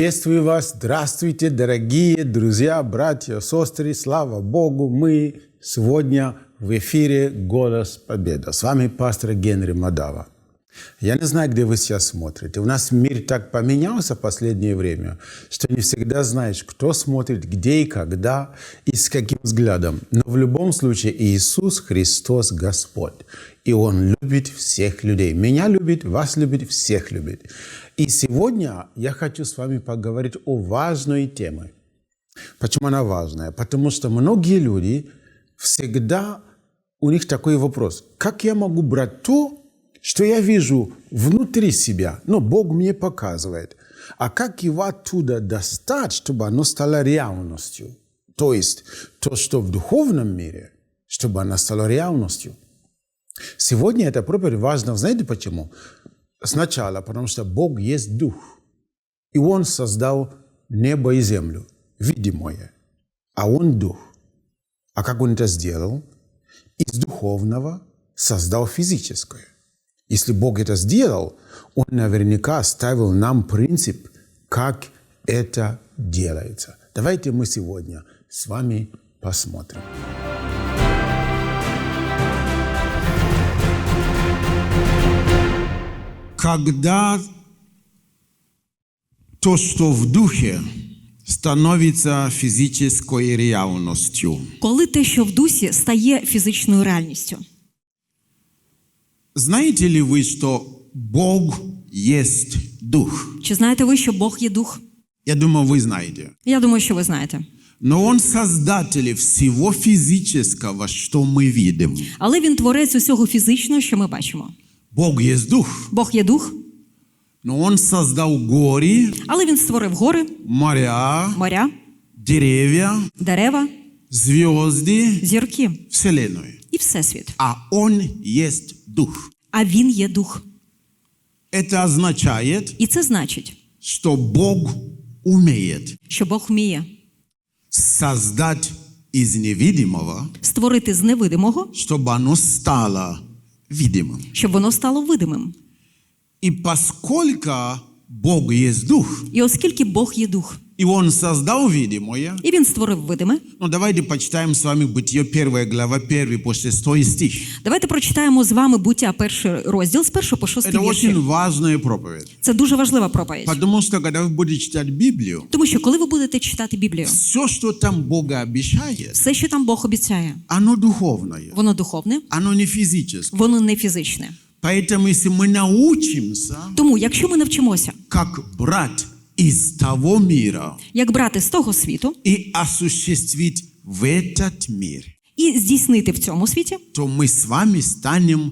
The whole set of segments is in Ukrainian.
Приветствую вас, здравствуйте, дорогие друзья, братья, сестры, слава Богу, мы сегодня в эфире «Голос Победа». С вами пастор Генри Мадава. Я не знаю, где вы сейчас смотрите. У нас мир так поменялся в последнее время, что не всегда знаешь, кто смотрит, где и когда, и с каким взглядом. Но в любом случае Иисус Христос Господь. И Он любит всех людей. Меня любит, вас любит, всех любит. И сегодня я хочу с вами поговорить о важной теме. Почему она важная? Потому что многие люди всегда, у них такой вопрос. Как я могу брать то, что я вижу внутри себя, но Бог мне показывает, а как его оттуда достать, чтобы оно стало реальностью? То есть то, что в духовном мире, чтобы оно стало реальностью. Сегодня эта проповедь важна, знаете почему? Сначала, потому что Бог есть Дух, и Он создал небо и землю, видимое, а Он Дух. А как Он это сделал? Из духовного создал физическое. Если Бог это сделал, Он наверняка оставил нам принцип, как это делается. Давайте мы сегодня с вами посмотрим. Когда то, что в духе, становится физической реальностью. Коли те, що в дусі, стає фізичною реальністю. Знаете ли вы, что Бог есть Дух? Чи знаєте ви, що Бог є дух? Я думаю, вы знаете. Я думаю, що ви знаєте. Но Он создатель всего физического, что мы видим. Але він творець усього фізичного, що ми бачимо. Бог есть Дух. Бог є дух, Но Он создал горы, але він створив гори, моря, моря, деревья, дерева, звезды, зірки Вселенную. і всесвіт. А Он есть Дух. А він є дух. Это означает, І це значить, что Бог умеет що Бог вміє создать из невидимого, створити з невидимого, чтобы оно стало видимым. щоб воно стало видимим. І поскольку Бог є Дух, І оскільки Бог є дух, и Он создал видимое, і він створив видиме, ну давайте почитаем с вами Бытие 1 глава 1 по 6 стих. давайте прочитаємо з вами буття перший розділ з першого по шостий Это очень вірші. важная проповедь. Це дуже важлива проповідь. Потому что когда вы будете читать Библию, Тому що коли ви будете читати Біблію, все, что там Бога обещает, все, що там Бог обіцяє, оно духовное, воно духовне, оно не физическое. воно не фізичне. Поэтому если мы научимся, Тому, якщо ми навчимося, как брать из того мира як брати з того світу и осуществить в этот мир, і здійснити в цьому світі, то мы с вами станем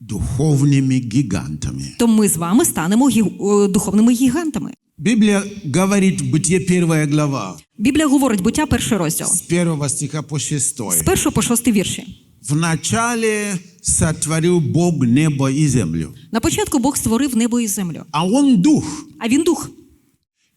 духовными гигантами. то ми з вами станемо гі- е, духовними гігантами. Библия говорит, Бытие первая глава, Біблія говорить буття перший розділ с первого стиха по з шестой. першого по шостий вірші. Вначале сотворил Бог небо и землю. На початку Бог створив небо і землю, А Он дух. а він дух.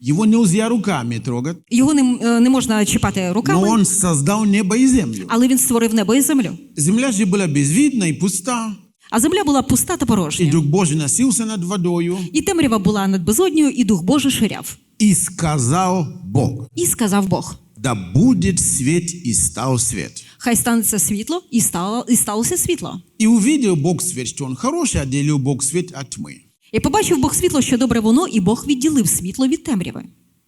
Его нельзя руками трогать. Його не, е, не можна чіпати Но руками, Он создал небо и землю. але він створив небо і землю. Земля же была безвидна и пуста. А земля була пуста та И порожня. Дух Божий носился над водою. І темрява була над безодньою, і дух Божий ширяв. И сказал Бог, І сказав Бог: да будет свет, и стал свет. Хай станеться світло, і стало і сталося світло. И увидел Бог свет, что он хороший, отделил Бог свет от тьмы. І побачив Бог світло, що добре воно, і Бог відділив світло від темряви.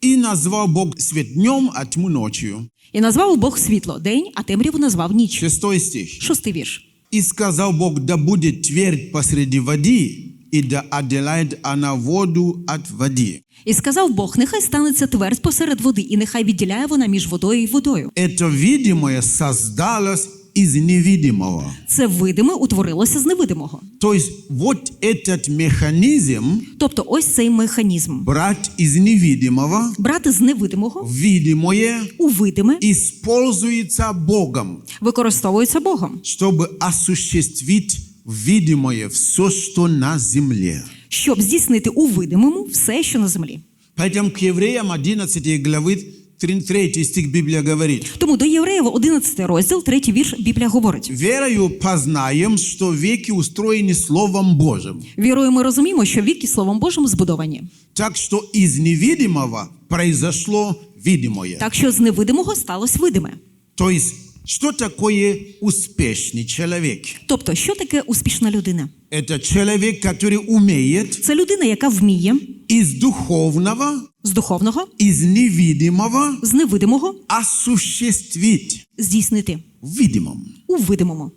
И назвал Бог свет днем, а тьму ночью. І назвав Бог світло день, а темряву назвав ніч. Шестой стих. Шостий вірш. И сказал Бог, да будет твердь посреди воды, и да отделяет она воду от воды. І сказав Бог: нехай станеться твердь посеред води, і нехай відділяє вона між водою і водою. Это видимое создалось из невидимого. Це видиме утворилося з невидимого. То есть вот этот механизм Тобто, ось цей механізм брать из невидимого брати з невидимого в видимое у видиме используется Богом, використовується Богом, чтобы осуществить видимое все, что на земле. щоб здійснити у видимому все, що на землі. Поэтому к евреям 11 главы 3 стих Библия говорит, Тому до Євреєва 11 розділ, 3 вірш Біблія говорить: «Верою познаем, что веки устроены Словом Божьим, вірою, ми розуміємо, що віки Словом Божим збудовані. так что из невидимого произошло видимое. Так що з невидимого сталося видиме. То есть, что такое успешный человек? Тобто, що таке успішна людина? Это человек, который умеет Це людина, яка вміє из духовного, з духовного, из невидимого з невидимого осуществить здійснити в видимом. у видимому.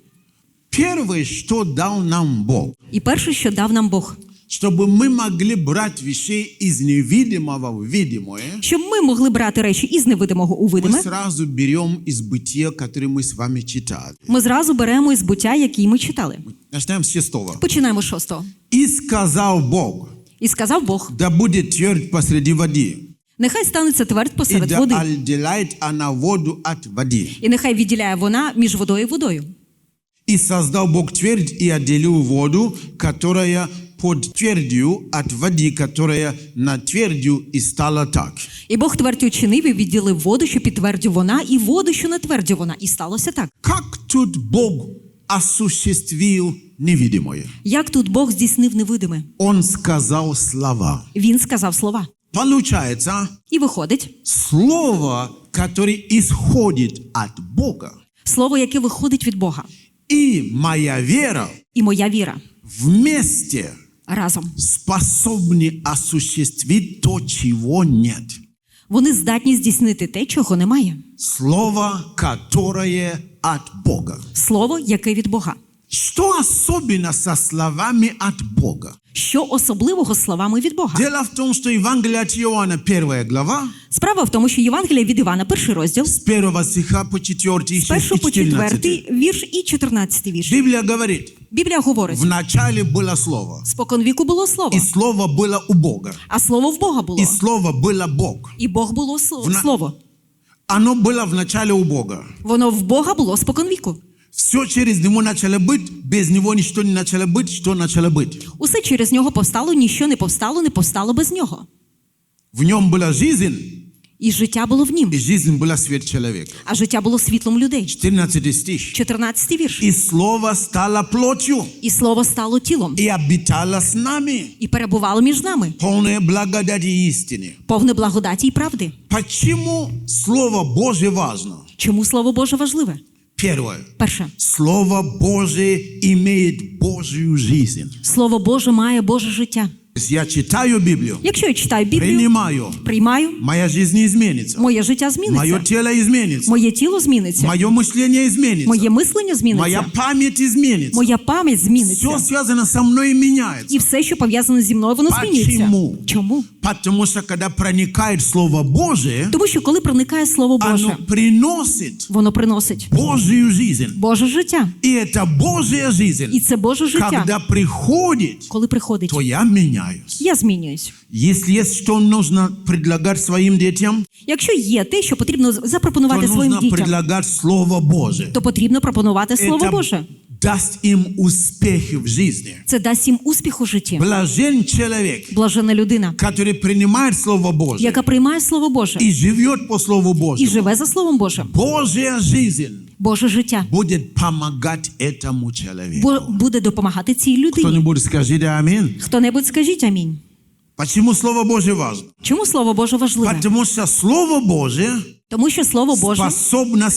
Первое, что дал нам Бог, І перше, що дав нам Бог, чтобы мы могли брать вещей из невидимого в видимое, щоб ми могли брати речі із невидимого у мы видиме, сразу берем из бытия, которое мы с вами читали. ми зразу беремо із буття, який ми читали. Начинаем с шестого. Починаємо з шостого. «И сказал Бог, І сказав Бог: да будет твердь посреди воды, нехай станеться твердь и посеред да води, отделяет она воду от воды. і нехай відділяє вона між водою і водою. И создал Бог твердь и отделил воду, которая под твердью от воды, которая на твердью, и стало так. І Бог твердь учинив і відділив воду, що підтвердю вона, і воду, що не твердю вона. І сталося так. Как тут Бог осуществил Невидимое? Як тут Бог здійснив невидиме? Он сказал слова. Він сказав слова. Получается, І виходить слово, которое исходит от Бога, слово, яке виходить від Бога, и моя вера і моя віра вместе разом. способны осуществить то, чего нет. Вони здатні здійснити те, чого немає. Слово, которое от Бога. Слово, яке від Бога. Что особенно со словами от Бога? Що особливого з словами від Бога? Дело в том, что Евангелие от Иоанна, первая глава, Справа в тому, що Євангелія від Івана, перший розділ, с первого стиха по четвертый з першого по 14. четвертий вірш і чотирнадцятий вірш. Библия говорит, Біблія говорить: в начале было Слово, спокон віку було и слово, Слово было у Бога, а слово в Бога було. и Слово было Бог. І Бог було сло- Вна- слово. Оно было в начале у Бога. Воно в Бога було спокон віку. Все через Него начало быть, без Него ничто не начало быть, что начало быть. Усе через нього повстало, ніщо не повстало, не повстало без нього. В нем была жизнь, І життя було в нім, и жизнь была свет человека. а життя було світлом людей. 14 стих. 14 вірш. И Слово стало плотью, І слово стало тілом, и обитало с нами, і перебувало між нами, полное благодати и истины. повне благодаті і правди. Почему Слово Божье важно? Чому слово Боже важливе? Первое. Перше, Слово Боже имеет Божью жизнь. слово Боже має Боже життя. Я читаю Библию, Якщо я читаю Біблію, принимаю, приймаю, моя жизнь изменится, моє життя мое зміниться, тело изменится, моє тіло зміниться, мое мышление изменится, моє мислення моя память изменится. моя пам'ять зміниться. Все связано со мной меняется. І все, що пов'язане зі мною, воно. Почему? Чому? Потому что когда проникает Слово Божие, Тому що коли проникає слово Боже, оно приносит воно приносить Божью жизнь. Боже життя. И это Божья І жизнь, це Боже життя. когда приходит, Коли приходить, то я меняюсь. я змінююсь. Если есть что нужно предлагать своим детям, Якщо є те, що потрібно запропонувати то своїм нужно дітям, предлагать Слово Божие. то потрібно пропонувати слово Это Боже. Даст им успехи в жизни. Це дасть їм успіх у житті. Блажен человек, Блажена людина, который принимает Слово Божие яка приймає слово Боже и живет по Слову і Божьему. живе за словом Божим. Божья жизнь Боже життя будет помогать этому человеку. бо буде допомагати цій людині. Кто-нибудь скажите аминь. Хто-небудь скажіть амінь. Почему Слово Божье важно? Чому слово Боже важливе? Потому что Слово Божие Тому що слово Боже способно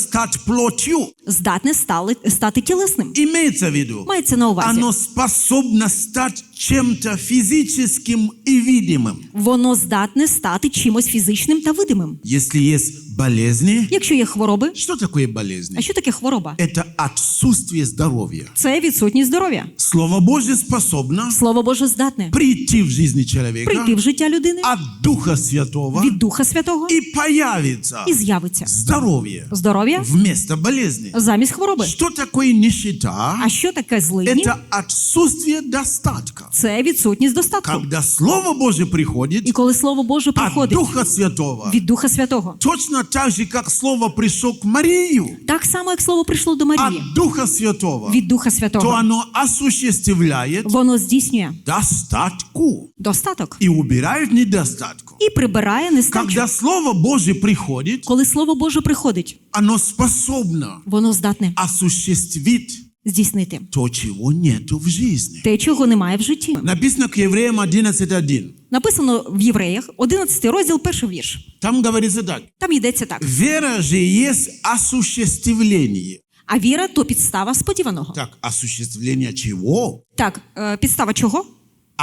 плотью. здатне стали, стати тілесним. Имеется в виду, Мається на увазі. оно способно стать чем-то физическим и видимым. Воно здатне стати чимось фізичним та видимим. Если есть болезни, Якщо є хвороби, что такое болезни? а що таке хвороба? Это отсутствие здоровья. Це відсутність здоров'я. Слово Божье способно Слово Боже здатне прийти в жизни человека прийти в життя людини от Духа Святого від Духа Святого и появится і з'явиться здоровье здоров'я вместо болезни. замість хвороби. Что такое нищета? А що таке злидні? Это отсутствие достатка. Це відсутність достатку. Когда Слово Божье приходит І коли Слово Боже от приходить Духа Святого, від Духа Святого, точно так же, как Слово пришло к Марию так само, як Слово прийшло до Марії от Духа Святого, від Духа то Святого, оно осуществляет воно здійснює достатку достаток и убирает недостатку. і прибирає нестачу. Когда Слово Божье приходит, Коли Слово Боже приходить, оно способно воно здатне осуществить здійснити то, чего нету в жизни. те, чого немає в житті. Написано к Евреям 11.1. Написано в Євреях, 11 розділ, перший вірш. Там говорится так. Там йдеться так: Вера же есть осуществление. а віра то підстава сподіваного. Так, осуществление чего? Так, е, підстава чого?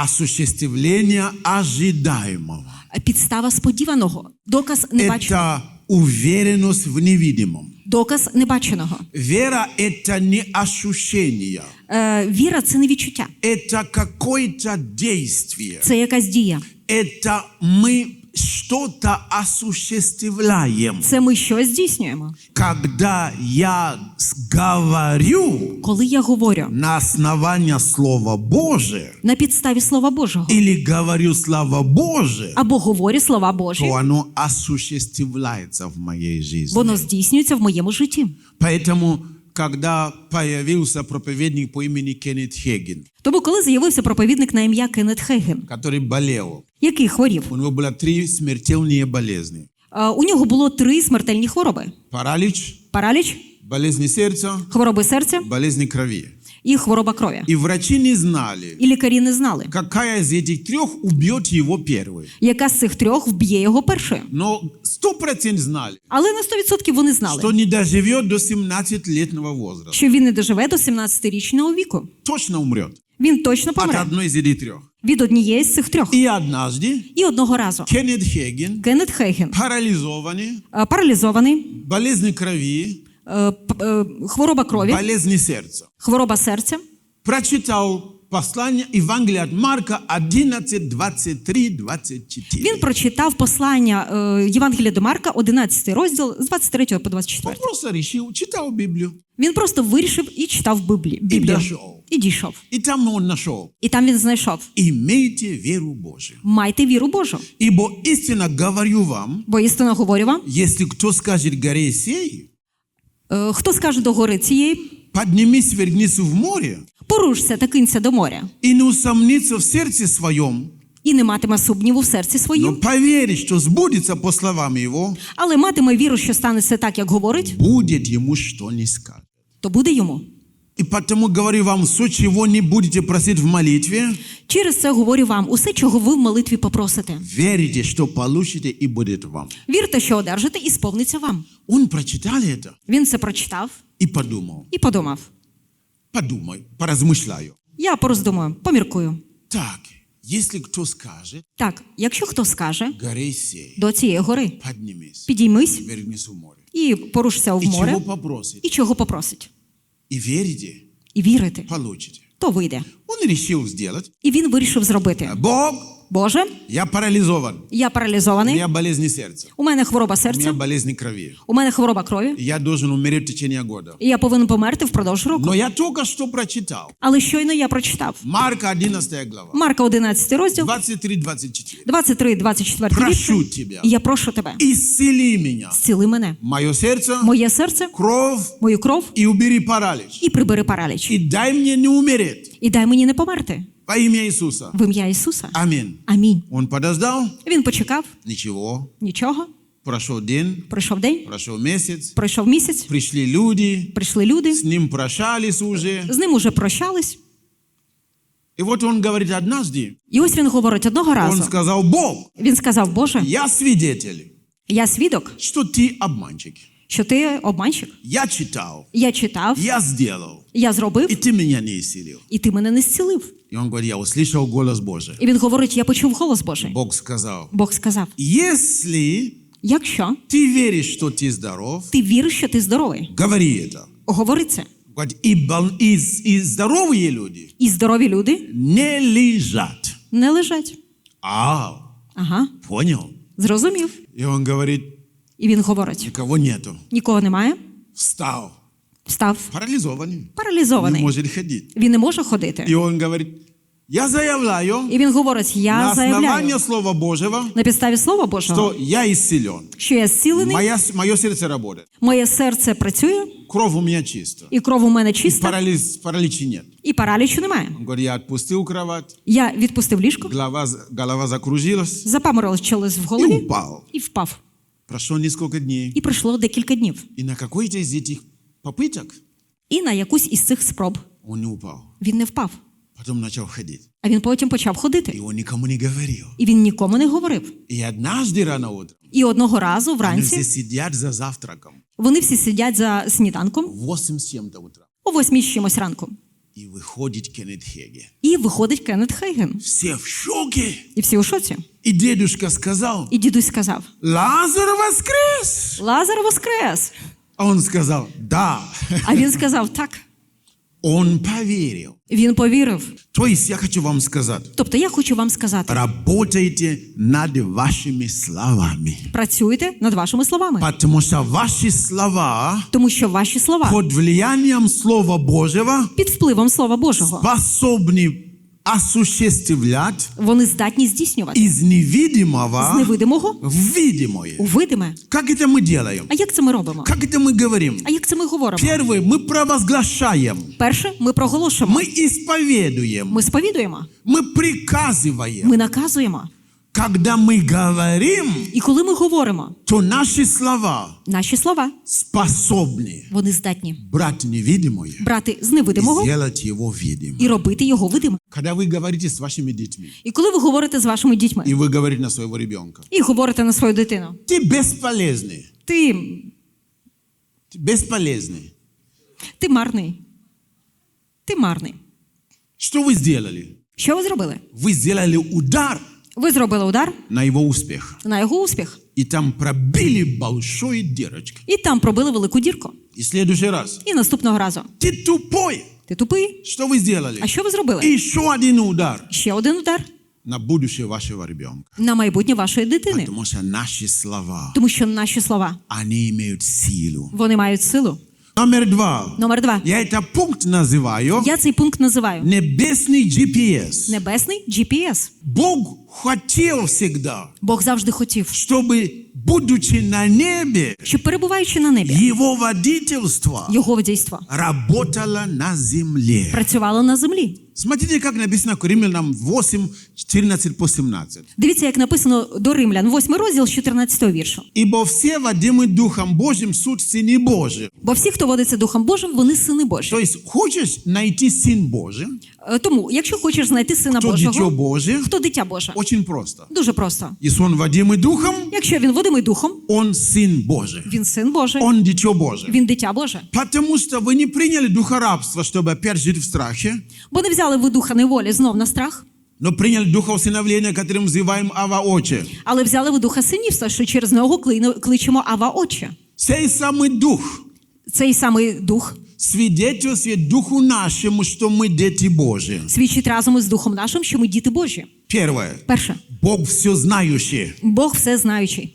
Осуществление ожидаемого. Підстава сподіваного, доказ небаченого. Это уверенность в невидимом. Доказ небаченого. Вера – это не ощущение. Е, віра це не відчуття, Это какое-то действие. це якась дія. Это мы что-то осуществляем. Це ми щось здійснюємо. Когда я говорю Коли я говорю на основании Слова Божия на підставі Слова Божого или говорю Слова Божия, або говорю слова Божі, то оно осуществляется в моей жизни. воно здійснюється в моєму житті. Поэтому, когда появился проповедник по имени Кеннет Хейген, Тому, коли з'явився проповідник на ім'я Кеннет Хеген, который болел, який хворів, у него было три смертельные болезни. е, у нього було три смертельні хвороби: Паралич, параліч, болезни сердца, хвороби серця болезни крови. і хвороба крові. И врачи не знали, І лікарі не знали, какая из этих трех убьет его первой. яка з цих трьох вб'є його першою. Но сто процентов знали, Але на 100% вони знали, что не доживет до 17-летнего возраста. що він не доживе до 17-річного віку. Точно умрет. Він точно От помре одной из этих трех. від однієї з цих трьох. И однажды І одного разу Кеннет Хейген, Кеннет Хейген, парализованный, е, паралізований, болезни крови, е, п- е, хвороба крові, болезни сердца, хвороба серця, прочитал послание Евангелия от Марка 11, 23, 24. Він прочитав послання е, Євангелія до Марка, 11 розділ з 23 по 24. Он просто решил, читал Библию. Він просто вирішив і читав Біблію. дійшов. І дійшов. И там он нашел. І там він знайшов: Имейте веру Божию. майте віру Божу. Ибо истинно говорю вам, Бо істинно говорю вам, если кто скажет горе сей, е, хто скаже до гори цієї, поднимись, вернись в море, порушся та кинься до моря, І не усомнится в серці своєму. і не матиме сумніву в серці но своїм, поверит, что сбудется по словам його. але матиме віру, що станеться так, як говорить, Буде йому що не скаже. то буде йому. И потому говорю вам, все, чего не будете просить в молитве, Через це говорю вам усе, чого ви в молитві попросите. верите, что получите и будет вам. Вірте, що одержите, і сповниться вам. Он прочитал это Він це прочитав и подумал. і подумав: Подумай, поразмышляю. я пороздумаю, поміркую. Так, если кто скажет, Так, якщо хто скаже горе сей, до цієї гори, поднимись, підіймись і порушся в море, чего попросит? і чого попросить, И вірите, і вірити, получите. то вийде. Он решил сделать. І він вирішив зробити. Бог, Боже, я парализован. я У паралізований, меня болезни сердца. у мене хвороба У меня серця, болезни крови. у мене хвороба крові, Я должен умереть в течение года. і я повинен померти впродовж року. Но я только что прочитал. Але щойно я прочитав Марка 11 глава. Марка 11 розділ, 23-24. 23-24 Прошу тебя, я прошу тебе, исцели меня. зціли мене, Мое сердце, моє серце, кровь мою кров и убери паралич. і прибери параліч. И дай мне не умереть. І дай мені не померти Во имя Иисуса. в ім'я Ісуса. Аминь. Амінь. Он подождал. Він почекав, Ничего. нічого. Прошел день, Пройшов день, прошел месяц. пройшов місяць, Пришли люди, прийшли люди, с ним прощались уже. з ним уже прощались. И вот он говорит однажды, І ось він говорить одного разу. сказал, Бог, Він сказав: Боже, я свидетель, я свідок, что ты обманщик. що ти обманщик. Я читал, Я читав, я сделал, я и зробив, ты меня не исцелил. і ти мене не зцілив. И он говорит, я услышал голос Божий. І він говорить: Я почув голос Божий. Бог сказал, Бог сказав: если якщо ты веришь, что ты здоров, ти віриш, що ти здоровий, говори это. говори це. Говорит, и, бол- и, и здоровые люди І здорові люди не лежат. не лежать. А, Ага, понял. зрозумів. И он говорит, і він говорить: никого нету. нікого немає, Встал. став Парализованный. Не паралізований. может ходить. Він не може ходити. И он говорит, я заявляю І він говорить: на Я основании заявляю Слова Божьего, на підставі Слова Божого, что я исцелен. що я зцілений, Моя, мое сердце работает. моє серце працює, Кровь у меня чиста. і кров у мене чиста, Парализ, паралича нет. і паралічу немає. Он говорит, я отпустил кровать, Я відпустив ліжко, голова, голова закружилась запаморочилась в голові упал. і впав. Прошло несколько дней. І пройшло декілька днів. И на какой-то из этих попыток І на якусь із цих спроб он не упал. він не впав, Потом начал ходить. а А він потім почав И ходити. он никому не говорил. І він нікому не говорив. И однажды рано утром І одного разу они все вранці сидят за завтраком вони всі сидять за сніданком в 8 с чем-то утра. о восьмій з чимось ранку. И выходит Кеннет Хеге. І виходить Кеннет Хейген. Все в шоке. І всі у шоці. И дедушка сказал, І дідусь сказав: Лазар воскрес! Лазар воскрес! А он сказал, да. А він сказав так. Он поверил. Він повірив. То есть я хочу вам сказати. Тобто я хочу вам сказати: работайте над вашими словами. працюйте над вашими словами, Потому що ваші слова тому що ваші слова под влиянням Слова Божого під впливом Слова Божого способны осуществлять вони здатні здійснювати из з невидимого невидимого в видимое. у видиме. Как это мы делаем? А як це ми робимо? Как это мы говорим? А як це ми говоримо? Первое, мы провозглашаем, Перше, ми проголошуємо, мы исповедуем, ми сповідуємо, мы приказываем. ми наказуємо. Когда мы говорим, І коли ми говоримо, то наши слова наші слова способны вони здатні брать невидимое брати з и невидимого сделать его видимым. і робити його видимим. Когда вы говорите с вашими детьми, І коли ви говорите з вашими дітьми и вы говорите на своего ребенка, і говорите на свою дитину, ты бесполезный, ти, ты бесполезный. ти марний, ти марний. Что вы сделали? Що ви зробили? Вы сделали удар Ви зробили удар на его успех. на його успіх, И там пробили большой дырочкой. і там пробили велику дірку. И в следующий раз. І наступного разу Ты тупой. ти тупий. Что вы сделали? А що ви зробили? Еще один удар Ще один удар на будущее вашего ребенка. на майбутнє вашої дитини, Потому что наши слова, тому що наші слова они имеют силу. вони мають силу. Номер два. Номер два. Я этот пункт называю Я цей пункт називаю небесный GPS. небесний GPS. Бог хотел всегда, Бог завжди хотів, чтобы, будучи на небе, щоб перебуваючи на небі, его водительство його водійство работало на земле. працювало на землі. Смотрите, как написано к Римлянам 8, 14 по 17. Дивіться, як написано до Римлян, 8 розділ з 14 віршу. «Ибо все водимы Духом Божьим суть Сыны Божии». Бо всі, хто водиться Духом Божим, вони сини Божі. То есть, хочешь найти Сын Божий, Е, Тому, якщо хочеш знайти сина кто дитё Божого, Божие, хто дитя Боже? очень просто. Дуже просто. Если он водимый Духом, Якщо він водимий духом, он Сын Божий. він син Божий, Он дитё Божие. він дитя Боже. Потому что вы не приняли духа рабства, чтобы опять жить в страхе, Бо не взяли ви духа неволі знов на страх, но приняли духа усыновления, которым называем Ава Отче. але взяли ви духа синівства, що через нього клину- кличемо Ава Отче. Сей самый дух Цей самий дух свидетельствует духу нашему, что мы дети Божии. свідчить разом із духом нашим, що ми діти Божі. Первое. Перше, Бог все знающий. Бог все знаючий.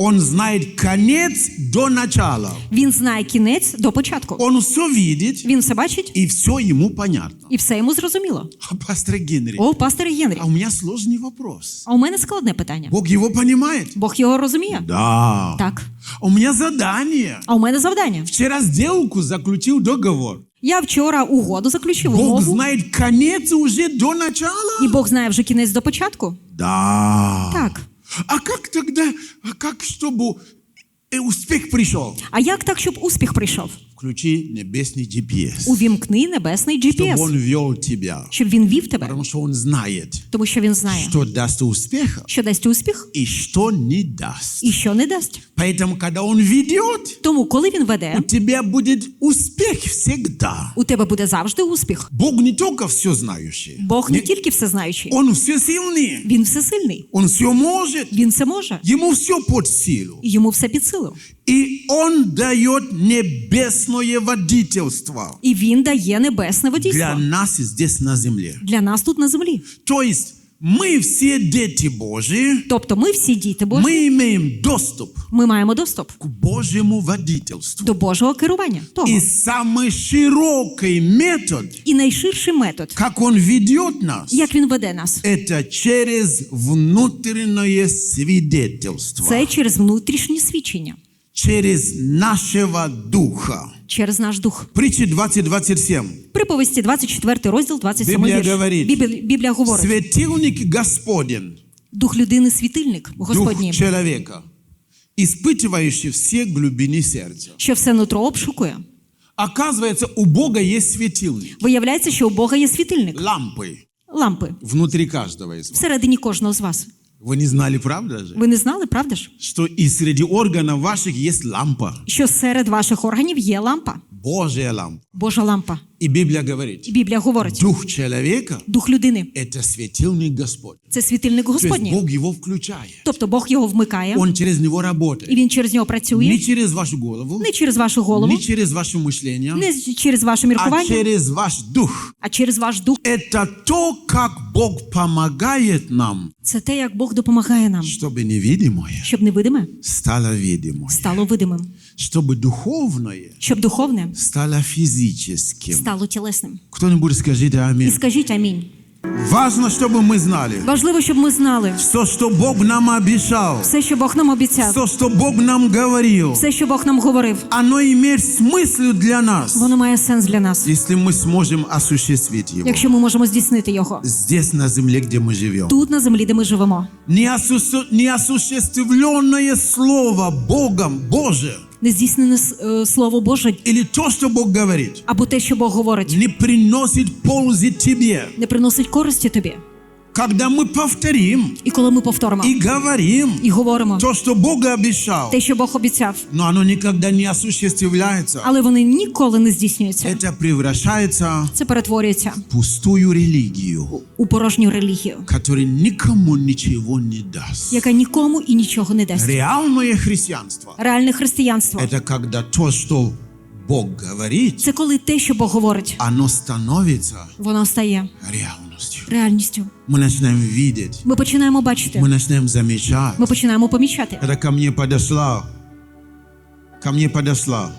Он знает конец до начала. Він знає кінець до початку. Он все видит, Він все бачить и все ему понятно. і все йому зрозуміло. А пастор Генри, О, пастор Генрі. а у меня сложный вопрос. А у мене складне питання. Бог его понимает? Бог його розуміє? Да. Так. А У меня задание. А у мене завдання. Вчера сделку заключил договор. Я вчора угоду заключив Бог умову, знает конец уже до начала. і Бог знає вже кінець до початку. Да. Так. А как тогда, а как чтобы успех пришел? А як так, щоб успіх прийшов? Включи небесный GPS, Увімкни небесний чтобы GPS, он вел тебя. щоб він вів тебе, Потому что он знает, тому що він знає, что даст успеха що дасть успіх и что не даст. і що не дасть. Поэтому, когда он ведет, Тому, коли він веде, у тебя будет успех всегда. у тебе буде завжди успіх. Бог не только все знающий, Бог не тільки всезнаючий, он все сильный, він всесильний, он все может, він все може, ему все под силу. і йому все під силу. И он дает небесное водительство І він дає небесне для водійство нас здесь на земле. для нас тут на землі. То есть мы все дети Божьи, Тобто, ми всі діти Божі, мы имеем доступ ми маємо доступ к Божьему водительству. до Божого керування. Того. И самый широкий метод, І найширший метод, как он ведет нас, як він веде нас, это через внутреннее свидетельство, це через внутрішні свідчення, через нашего духа. через наш дух. Притча 20.27. Приповісті 24 розділ, 27 Біблія вірш. говорить. Біблія, Біблія говорить. Светильник Господень, Дух людини світильник Господній, дух человека, испытывающий все глубины сердца. що все нутро обшукує. Оказывается, у Бога есть светильник, Виявляється, що у Бога є світильник, лампы. лампи внутри каждого из вас. всередині кожного з вас. Вы не знали, правда же? Ви не знали, правда ж? Что и среди органов ваших есть лампа. Що серед ваших органів є лампа, Божья лампа. Божа лампа. И Библия І говорит, Біблія говорить: дух человека дух людини – это светильник Господь. це світильник То есть Господній. Бог его включает. Тобто Бог його вмикає, Он через него і работает. він через нього Не працює через вашу голову, не через вашу голову, не через ваше мышление, не через ваше а міркування, через ваш дух. а через ваш дух. Это то, как Бог помогает нам, Це те, як Бог допомагає нам, чтобы невидимое щоб невидиме стало видимым, стало видимим, чтобы духовное щоб духовне стало физическим. стало тілесним. Кто-нибудь скажите І аминь. скажіть амінь. Важно, чтобы мы знали, Важливо, щоб ми знали все, что Бог нам обещал, все, що Бог нам обіцяв, все, что Бог нам говорил, все, що Бог нам говорив, оно имеет смысл для нас, воно має сенс для нас, если мы сможем осуществить его якщо ми можемо здійснити його здесь, на земле, где мы живем. тут, на землі, де ми живемо. Неосу- Неосуществленное Слово Богом, Боже, не здійснене е, слово Боже или то, что Бог говорит, або те, що Бог говорить, не приносить пользы тебе. не приносить користі тобі. Когда мы повторим І коли ми повторимо и говорим і говоримо то, что Бог обещал, те, що Бог обіцяв, но оно никогда не осуществляется, але вони ніколи не здійснюються. это превращается Це перетворюється в пустую религию, у порожню релігію, которая никому ничего не даст. яка нікому і нічого не дасть. Реальное христианство Реальне християнство – это когда то, что Бог говорит, це коли те, що Бог говорить, оно становится воно стає реальностью. реальністю. Мы начинаем видеть, Ми починаємо бачити, мы начинаем замечать. ми починаємо помічати. Когда ко мне подошла, ко мне подошла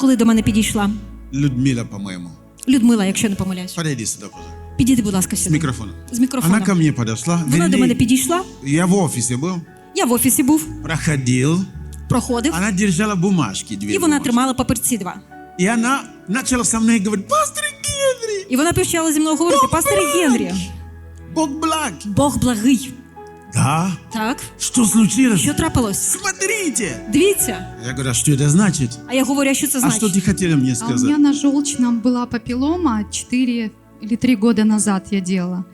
Коли до мене підійшла Людмила, по-моему. Людмила, якщо не помиляюсь, Подойди сюда, пожалуйста. підійди, будь ласка, С сюди. микрофоном. З мікрофоном. Она ко мне подошла. Вона до Вернее, мене підійшла. я в офисе был, Я в офісі був, проходил. проходив, Она держала бумажки, две і вона бумажки. тримала папірці два. И она начала со мной говорить, пастор Генри, І вона почала зі мною говорити: Пастор Генрі, Бог благ. Бог благий. Да? Так, Что случилось? що трапилось? Смотрите. Дивіться. Я говорю, а что это значит? А я говорю, а що це А что значить? ты хотела мне А у сказать? меня на желчном была папиллома 4 или 3 года назад я делала.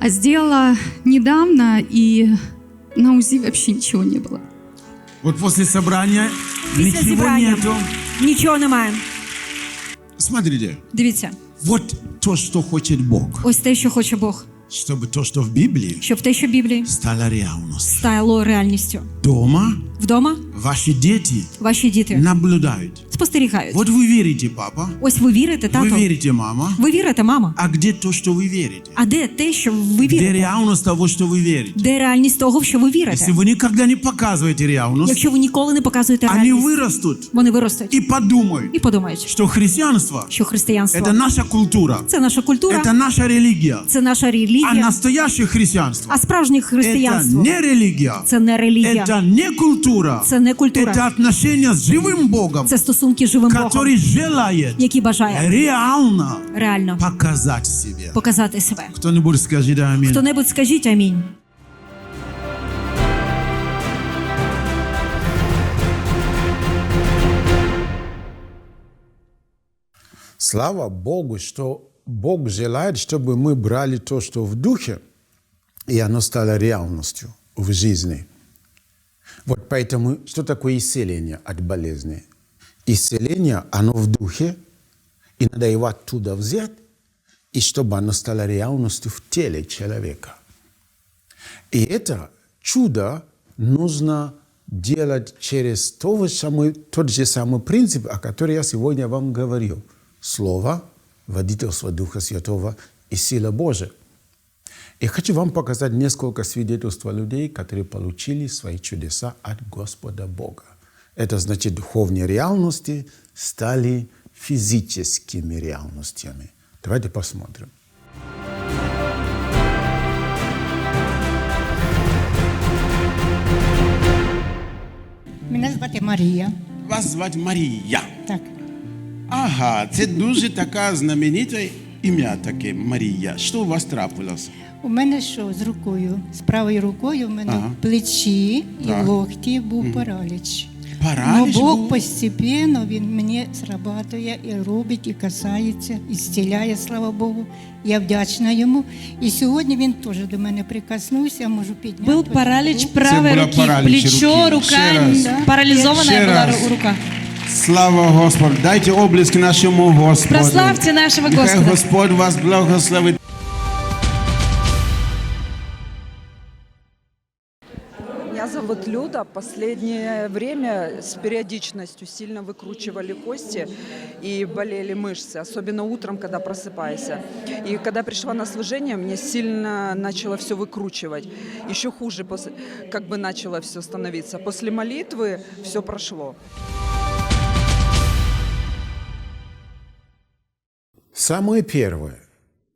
А сделала недавно, и на УЗИ вообще ничего не было. Вот после собрания Після ничего зібрання нету. нічого немає. Смотрите, Дивіться, вот то, что хочет Бог. ось те, що хоче Бог, Чтобы то, что в Библии, щоб те, що в Біблії стало реальностью. стало реальністю. Дома Вдома ваши дети ваші діти наблюдают. спостерігають. Вот вы верите, папа, Ось ви вірите, вы тато. верите, мама. Ви вірите, мама. А где то, что вы верите? А де те, що ви Где вірите? реальность того, что вы верите? Де реальність того, в що ви вірите? Если вы никогда не показываете реальность, Якщо ви ніколи не показуєте они реальність, вырастут вони виростуть и подумают, і подумають, что христианство що християнство это наша культура, це наша культура, это наша религия. це наша А релігія, настоящее христианство а справжнє это християнство не религия, це не релігія, это не культура, це не культура, это отношение с живым Богом, це стосунки з живим Богом, который желает які бажає реально реально показать себе. показати себе. Кто-нибудь скажет аминь. Хто-небудь скажіть амінь. Слава Богу, что Бог желает, чтобы мы брали то, что в духе, и оно стало реальностью в жизни. Вот поэтому, что такое исцеление от болезни? Исцеление, оно в духе, и надо его оттуда взять, и чтобы оно стало реальностью в теле человека. И это чудо нужно делать через то же самый, тот же самый принцип, о котором я сегодня вам говорил. Слово, водительство Духа Святого и сила Божия. И хочу вам показать несколько свидетельств людей, которые получили свои чудеса от Господа Бога. Это значит, духовные реальности стали физическими реальностями. Давайте посмотрим. Мене звати Марія. Вас звать Марія. Так. Ага, це дуже така знамените ім'я таке Марія. Що у вас трапилось? У мене що з рукою? З правою рукою в мене Ага. в плечі і Так. в локті був параліч. Но параліч Бог був? постепенно він мені срабатує і робить, і касається, і зціляє, слава Богу. Я вдячна йому. І сьогодні він теж до мене прикоснувся, я можу підняти. Был отак паралич руку. правой была руки, паралич плечо, руки. Ще рука, раз. Да. парализованная Ще была раз. ру- рука. Слава Господу! Дайте облиски нашому Господу. Прославьте нашего Нехай Господа. Господь вас благословить. Меня зовут Люда. Последнее время с периодичностью сильно выкручивали кости и болели мышцы, особенно утром, когда просыпаешься. И когда пришла на служение, мне сильно начало все выкручивать. Еще хуже, после, как бы начало все становиться. После молитвы все прошло. Самое первое,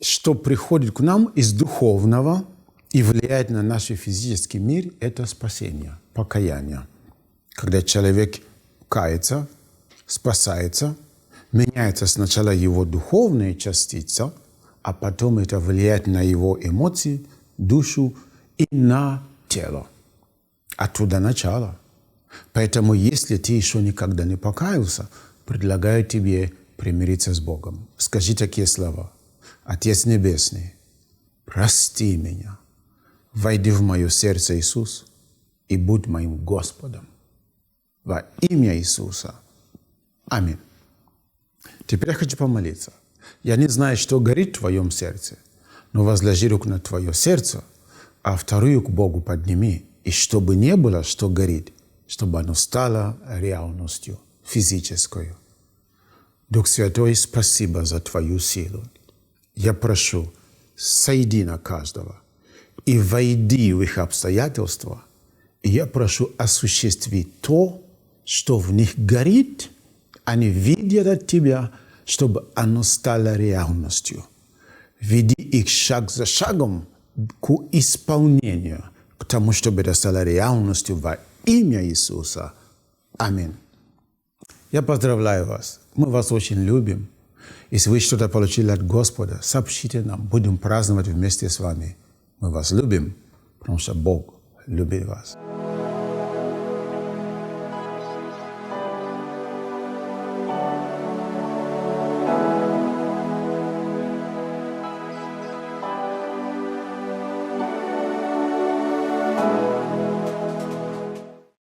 что приходит к нам из духовного и влияет на наш физический мир, это спасение, покаяние. Когда человек кается, спасается, меняется сначала его духовная частица, а потом это влияет на его эмоции, душу и на тело. Оттуда начало. Поэтому, если ты еще никогда не покаялся, предлагаю тебе примириться с Богом. Скажи такие слова. Отец Небесный, прости меня. Войди в мое сердце, Иисус, и будь моим Господом. Во имя Иисуса. Аминь. Теперь я хочу помолиться. Я не знаю, что горит в твоем сердце, но возложи руку на твое сердце, а вторую к Богу подними. И чтобы не было, что горит, чтобы оно стало реальностью физической. Дух Святой, спасибо за Твою силу. Я прошу, сойди на каждого и войди в их обстоятельства. И я прошу осуществить то, что в них горит, они видят от Тебя, чтобы оно стало реальностью. Веди их шаг за шагом к исполнению, к тому, чтобы это стало реальностью во имя Иисуса. Аминь. Я поздравляю вас. Мы вас очень любим. Если вы что-то получили от Господа, сообщите нам. Будем праздновать вместе с вами. Мы вас любим, потому что Бог любит вас.